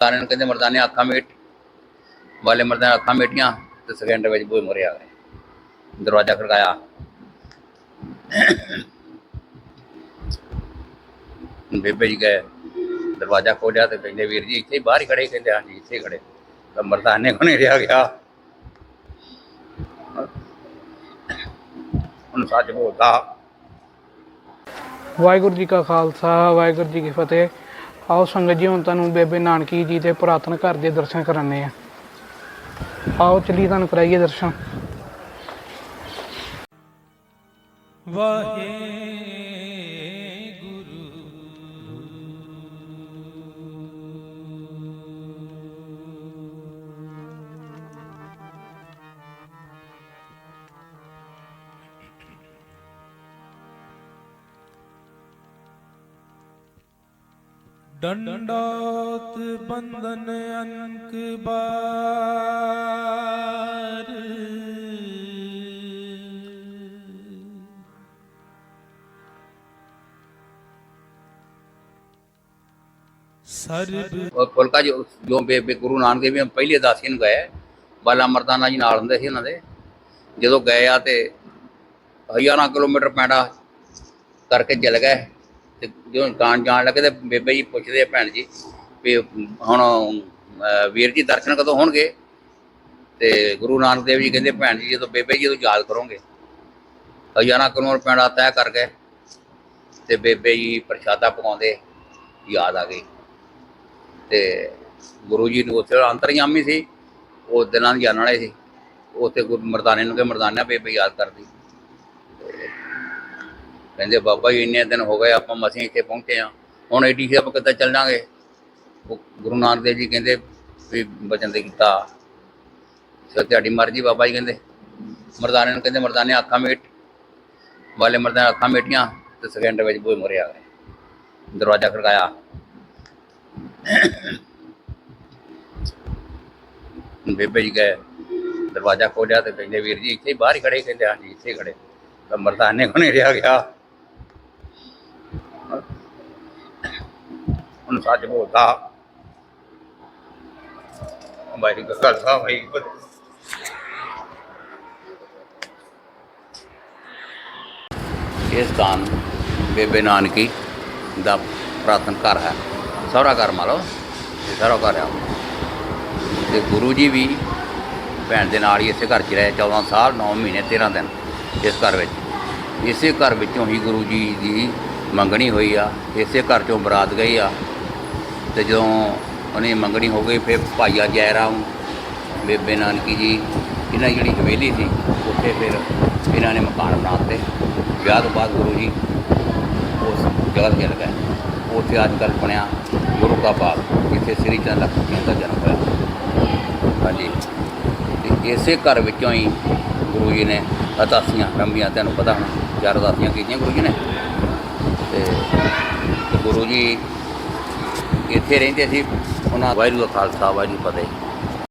ਸਾਰਿਆਂ ਨੂੰ ਕਹਿੰਦੇ ਮਰਦਾਨੇ ਅੱਖਾਂ ਮੀਟ ਵਾਲੇ ਮਰਦਾਨੇ ਅੱਖਾਂ ਮੀਟੀਆਂ ਤੇ ਸਕਿੰਟ ਵਿੱਚ ਬੂਹੇ ਮੁਰੇ ਆ ਗਏ ਦਰਵਾਜ਼ਾ ਖੜਕਾਇਆ ਬੇਬੇ ਜੀ ਗਏ ਦਰਵਾਜ਼ਾ ਖੋਲਿਆ ਤੇ ਕਹਿੰਦੇ ਵੀਰ ਜੀ ਇੱਥੇ ਹੀ ਬਾਹਰ ਹੀ ਖੜੇ ਕਹਿੰਦੇ ਹਾਂਜੀ ਇੱਥੇ ਹੀ ਖੜੇ ਤਾਂ ਮਰਦਾਨੇ ਕੋਲ ਨਹੀਂ ਰਿਹਾ ਗਿਆ ਹੁਣ ਸੱਚ ਬੋਲਦਾ ਵਾਹਿਗੁਰੂ ਜੀ ਕਾ ਖਾਲਸਾ ਵਾਹਿਗੁਰੂ ਜੀ ਕੀ ਫਤਿਹ ਆਓ ਸੰਗਤ ਜੀ, ਹੁਣ ਤੁਹਾਨੂੰ ਬੇਬੇ ਨਾਨਕੀ ਜੀ ਦੇ ਪੁਰਾਤਨ ਘਰ ਦੇ ਦਰਸ਼ਨ ਕਰਾਣੇ ਆ ਆਓ ਚਲੀ ਤੁਹਾਨੂੰ ਕਰਾਈਏ ਦਰਸ਼ਨ। ਡੰਡਾਤ ਬੰਧਨ ਅੰਕ ਬਾਰ। ਸਰਬ ਕੋਲਕਾ ਜੋ ਬੇਬੇ ਗੁਰੂ ਨਾਨਕ ਦੇਵ ਜੀ ਪਹਿਲੇ ਦਾਸੀ ਨੂੰ ਗਏ ਬਾਲਾ ਮਰਦਾਨਾ ਜੀ ਨਾਲ ਹੁੰਦੇ ਸੀ ਉਹਨਾਂ ਦੇ। ਜਦੋਂ ਗਏ ਆ ਤੇ ਹਜ਼ਾਰਾਂ ਕਿਲੋਮੀਟਰ ਪੈਂਡਾ ਕਰਕੇ ਚਲ ਗਏ। ਤੇ ਜਦੋਂ ਜਾਣ ਜਾਣ ਲੱਗੇ ਤੇ ਬੇਬੇ ਜੀ ਪੁੱਛਦੇ ਆ ਭੈਣ ਜੀ ਵੀ ਹੁਣ ਅਹ, ਵੀਰ ਜੀ ਦਰਸ਼ਨ ਕਦੋਂ ਹੋਣਗੇ? ਤੇ ਗੁਰੂ ਨਾਨਕ ਦੇਵ ਜੀ ਕਹਿੰਦੇ ਭੈਣ ਜੀ ਜਦੋਂ ਬੇਬੇ ਜੀ ਜਦੋਂ ਯਾਦ ਕਰੋਗੇ ਹਜ਼ਾਰਾਂ ਕਿਲੋਮੀਟਰ ਪੈਂਡਾ ਤੈਅ ਕਰ ਗਏ ਤੇ ਬੇਬੇ ਜੀ ਪ੍ਰਸ਼ਾਦਾ ਪਕਾਉਂਦੇ ਯਾਦ ਆ ਗਈ। ਤੇ ਗੁਰੂ ਜੀ ਨੂੰ ਉੱਥੇ ਅੰਤਰਯਾਮੀ ਸੀ ਉਹ ਦਿਨਾਂ ਦੀ ਜਾਣ ਵਾਲੇ ਸੀ। ਉੱਥੇ ਗੁਰੂ ਮਰਦਾਨੇ ਨੂੰ ਕਿ ਮਰਦਾਨਾ ਬੇਬੇ ਯਾਦ ਕਰਦੀ। ਕਹਿੰਦੇ ਬਾਬਾ ਜੀ ਇੰਨੇ ਦਿਨ ਹੋ ਗਏ ਆਪਾਂ ਮਸੀਂ ਇੱਥੇ ਪਹੁੰਚੇ ਆ ਹੁਣ ਏਡੀ ਸੀ ਆਪਾਂ ਕਿੱਦਾਂ ਚੱਲਾਂਗੇ? ਗੁਰੂ ਨਾਨਕ ਦੇਵ ਜੀ ਕਹਿੰਦੇ ਵੀ ਬਚਨ ਦੇ ਕੀਤਾ। ਸੋ ਤੁਹਾਡੀ ਮਰਜ਼ੀ ਬਾਬਾ ਜੀ ਕਹਿੰਦੇ। ਮਰਦਾਨੇ ਨੂੰ ਕਹਿੰਦੇ, ਮਰਦਾਨੇ ਅੱਖਾਂ ਮੀਟ। ਵਾਲੇ ਮਰਦਾਨੇ ਅੱਖਾਂ ਮੀਟੀਆਂ ਤੇ ਸਕਿੰਟ ਵਿੱਚ ਬੂਹੇ ਮੁਰੇ ਆ ਗਏ। ਦਰਵਾਜ਼ਾ ਖੜਕਾਇਆ। ਬੇਬੇ ਜੀ ਗਏ। ਦਰਵਾਜ਼ਾ ਖੋਲਿਆ ਤੇ ਕਹਿੰਦੇ, ਵੀਰ ਜੀ ਇੱਥੇ ਹੀ ਬਾਹਰ ਹੀ ਖੜੇ ਕਹਿੰਦੇ, ਹਾਂਜੀ, ਇੱਥੇ ਖੜੇ ਤਾਂ ਮਰਦਾਨੇ ਕੋ ਰਿਹਾ ਗਿਆ। ਹੁਣ ਸੱਚ ਬੋਲਦਾ। ਵਾਹਿਗੁਰੂ ਜੀ ਖਾਲਸਾ, ਵਾਹਿਗੁਰੂ ਇਹ ਸਥਾਨ ਬੇਬੇ ਨਾਨਕੀ ਦਾ ਪ੍ਰਾਤਨ ਘਰ ਹੈ। ਸਹੁਰਾ ਘਰ ਮੰਨ ਲਓ, ਇਹ ਸਹੁਰਾ ਘਰ ਆ। ਤੇ ਗੁਰੂ ਜੀ ਵੀ ਭੈਣ ਦੇ ਨਾਲ ਹੀ ਇਸੇ ਘਰ 'ਚ ਰਹੇ 14 ਸਾਲ 9 ਮਹੀਨੇ 13 ਦਿਨ ਇਸ ਘਰ ਵਿੱਚ। ਇਸੇ ਘਰ ਵਿੱਚੋਂ ਹੀ ਗੁਰੂ ਜੀ ਦੀ ਮੰਗਣੀ ਹੋਈ ਆ, ਇਸੇ ਘਰ 'ਚੋਂ ਬਰਾਤ ਗਈ ਆ। ਤੇ ਜਦੋਂ ਉਹਨੇ ਮੰਗਣੀ ਹੋ ਗਈ, ਫਿਰ ਭਾਈਆ ਜੈਰਾਮ, ਬੇਬੇ ਨਾਨਕੀ ਜੀ, ਇਹਨਾਂ ਦੀ ਜਿਹੜੀ ਹਵੇਲੀ ਸੀ, ਉੱਥੇ ਫਿਰ ਇਹਨਾਂ ਨੇ ਮਕਾਨ ਬਣਾ ਦਿੱਤੇ। ਵਿਆਹ ਤੋਂ ਬਾਅਦ ਗੁਰੂ ਜੀ ਉਸ ਜਗ੍ਹਾ ਤੇ ਚਲੇ ਗਏ। ਉੱਥੇ ਅੱਜ ਕੱਲ੍ਹ ਬਣਿਆ ਗੁਰੂ ਕਾ ਬਾਗ ਜਿੱਥੇ ਸ੍ਰੀ ਚੰਦ ਲਖਨ ਦਾ ਜਨਮ ਹੋਇਆ। ਹਾਂਜੀ। ਤੇ ਇਸੇ ਘਰ ਵਿੱਚੋਂ ਹੀ ਗੁਰੂ ਜੀ ਨੇ ਅਰਦਾਸੀਆਂ ਰੰਭੀਆਂ ਤੁਹਾਨੂੰ ਪਤਾ ਹੋਣਾ ਚਾਰ ਅਰਦਾਸੀਆਂ ਕੀਤੀਆਂ ਗੁਰੂ ਜੀ ਨੇ? ਤੇ ਤੇ ਗੁਰੂ ਜੀ ਇੱਥੇ ਰਹਿੰਦੇ ਸੀ ਉਹਨਾਂ ਵਾਹਿਗੁਰੂ ਦਾ ਖਾਲਸਾ ਵਾਹਿਗੁਰੂ ਫਤਿਹ।